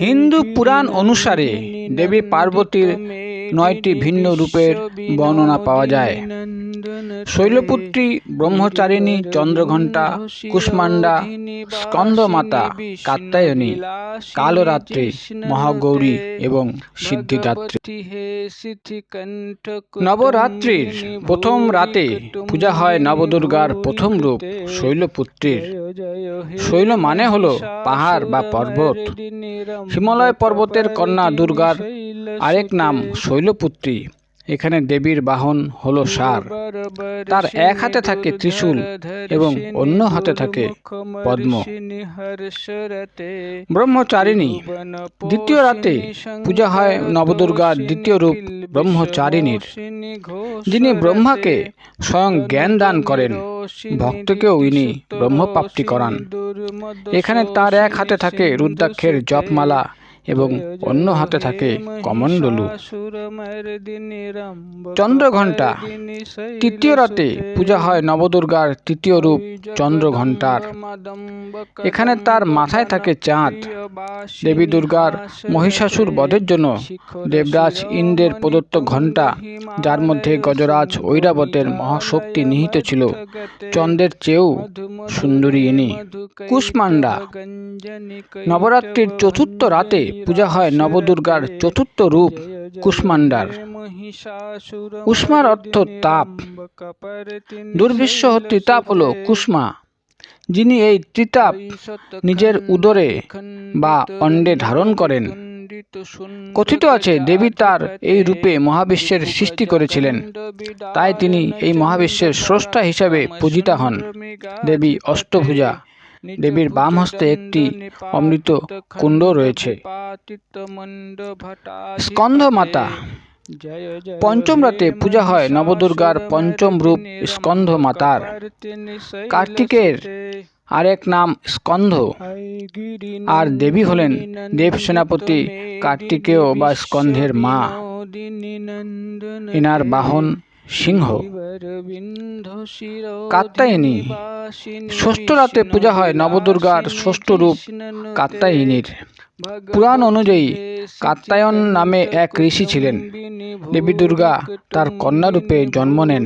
হিন্দু পুরাণ অনুসারে দেবী পার্বতীর নয়টি ভিন্ন রূপের বর্ণনা পাওয়া যায়। শৈলপুত্রী, ব্রহ্মচারিণী, চন্দ্রঘণ্টা কুষ্মান্ডা স্কন্দমাতা, কাত্যায়নী, কালরাত্রি, মহাগৌরী এবং সিদ্ধিদাত্রী। নবরাত্রির প্রথম রাতে পূজা হয় নবদুর্গার প্রথম রূপ, শৈলপুত্রীর। শৈল মানে হল পাহাড় বা পর্বত। হিমালয় পর্বতের কন্যা দুর্গার আরেক নাম শৈলপুত্রী। এখানে দেবীর বাহন হলো সার। তার এক হাতে থাকে ত্রিশূল এবং অন্য হাতে থাকে পদ্ম। ব্রহ্মচারিণী, দ্বিতীয় রাতে পূজা হয় নবদুর্গার দ্বিতীয় রূপ ব্রহ্মচারিণীর। যিনি ব্রহ্মাকে স্বয়ং জ্ঞান দান করেন, ভক্তকেও ইনি ব্রহ্মপ্রাপ্তি করান। এখানে তার এক হাতে থাকে রুদ্রাক্ষের জপমালা এবং অন্য হাতে থাকে কমণ্ডলু চন্দ্রঘণ্টা, তৃতীয় রাতে পূজা হয় নবদুর্গার তৃতীয় রূপ চন্দ্রঘণ্টার। এখানে তার মাথায় থাকে চাঁদ। দেবী দুর্গার মহিষাসুর বধের জন্য দেবরাজ ইন্দ্রের প্রদত্ত ঘণ্টা, যার মধ্যে গজরাজ ঐরাবতের মহাশক্তি নিহিত ছিল। চন্দ্রের চেয়েও সুন্দরী ইনি। কুষ্মান্ডা নবরাত্রির চতুর্থ রাতে পূজা হয় নবদুর্গার চতুর্থ রূপ কুষ্মান্ডার উষ্মার অর্থ তাপ। দুর্বিশ্ব ত্রিতাপ হল কুষ্মা, যিনি এই ত্রিতাপ নিজের উদরে বা অন্ডে ধারণ করেন। কথিত আছে, দেবী তার এই রূপে মহাবিশ্বের সৃষ্টি করেছিলেন। তাই তিনি এই মহাবিশ্বের স্রষ্টা হিসাবে পূজিতা হন। দেবী অষ্টভুজা দেবীর বাম হস্তে একটি অমৃত কুণ্ড রয়েছে। স্কন্ধ মাতা। পঞ্চম রাতে পূজা হয় নবদুর্গার পঞ্চম রূপ স্কন্ধ মাতার। কার্তিকের আরেক নাম স্কন্ধ। আর দেবী হলেন দেব সেনাপতি কার্তিকেয় বা স্কন্ধের মা। এনার বাহন সিংহ। কাত্তায়নী ষষ্ঠ রাতে পূজা হয় নবদুর্গার ষষ্ঠ রূপ কাত্তায়নীর পুরাণ অনুযায়ী কাত্তায়ন নামে এক ঋষি ছিলেন। দেবী দুর্গা তার কন্যা রূপে জন্ম নেন।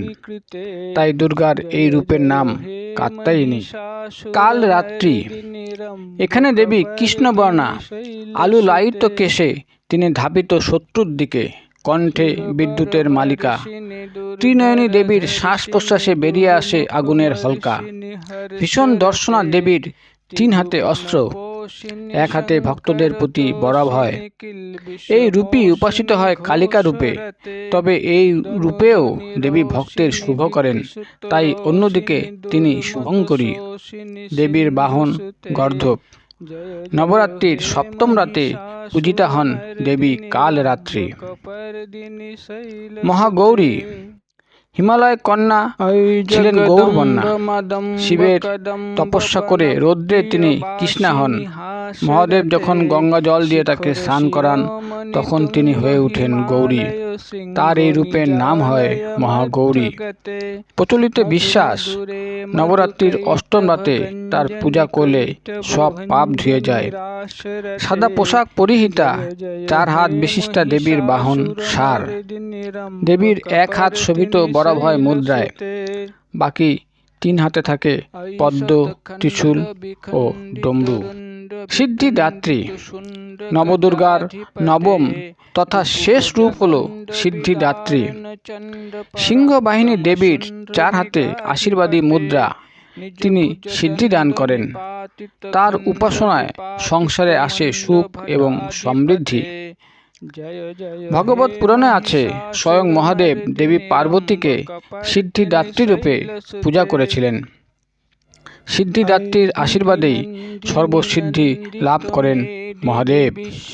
তাই দুর্গার এই রূপের নাম কাত্তায়নী কাল রাত্রি। এখানে দেবী কৃষ্ণবর্ণা আলু লাইত কেশে তিনি ধাবিত শত্রুর দিকে কণ্ঠে বিদ্যুতের মালিকা। ত্রিনয়নী দেবীর শ্বাস প্রশ্বাসে বেরিয়ে আসে আগুনের হলকা। ভীষণ দর্শনা দেবীর তিন হাতে অস্ত্র, এক হাতে ভক্তদের প্রতি বরাব হয় এই রূপই উপাসিত হয় কালিকা রূপে, তবে এই রূপেও দেবী ভক্তের শুভ করেন, তাই অন্যদিকে তিনি শুভঙ্করী। দেবীর বাহন গর্ধব। নবরাত্রির সপ্তম রাতে পূজিতা হন দেবী কাল রাত্রি মহাগৌরী, হিমালয় কন্যা ছিলেন গৌরবন্যা শিবের তপস্যা করে রৌদ্রে তিনি কৃষ্ণা হন। মহাদেব যখন গঙ্গা জল দিয়ে তাকে স্নান করান তখন তিনি হয়ে ওঠেন গৌরী। তার এই রূপের নাম হয় মহাগৌরী। প্রচলিত বিশ্বাস নবরাত্রির অষ্টম রাতে তার পূজা করলে সব পাপ ধুয়ে যায়। সাদা পোশাক পরিহিতা চার হাত বিশিষ্টা দেবীর বাহন সার। দেবীর এক হাত শোভিত বরাব হয় মুদ্রায়। বাকি তিন হাতে থাকে পদ্ম ত্রিশূল ও ডমরু। সিদ্ধিদাত্রী নবদুর্গার নবম তথা শেষ রূপ হল সিদ্ধিদাত্রী সিংহ বাহিনী দেবীর চার হাতে আশীর্বাদী মুদ্রা তিনি সিদ্ধি দান করেন। তার উপাসনায় সংসারে আসে সুখ এবং সমৃদ্ধি। ভগবত পুরাণে আছে, স্বয়ং মহাদেব দেবী পার্বতীকে সিদ্ধিদাত্রী রূপে পূজা করেছিলেন। সিদ্ধিদাত্রীর আশীর্বাদেই সর্বসিদ্ধি লাভ করেন মহাদেব।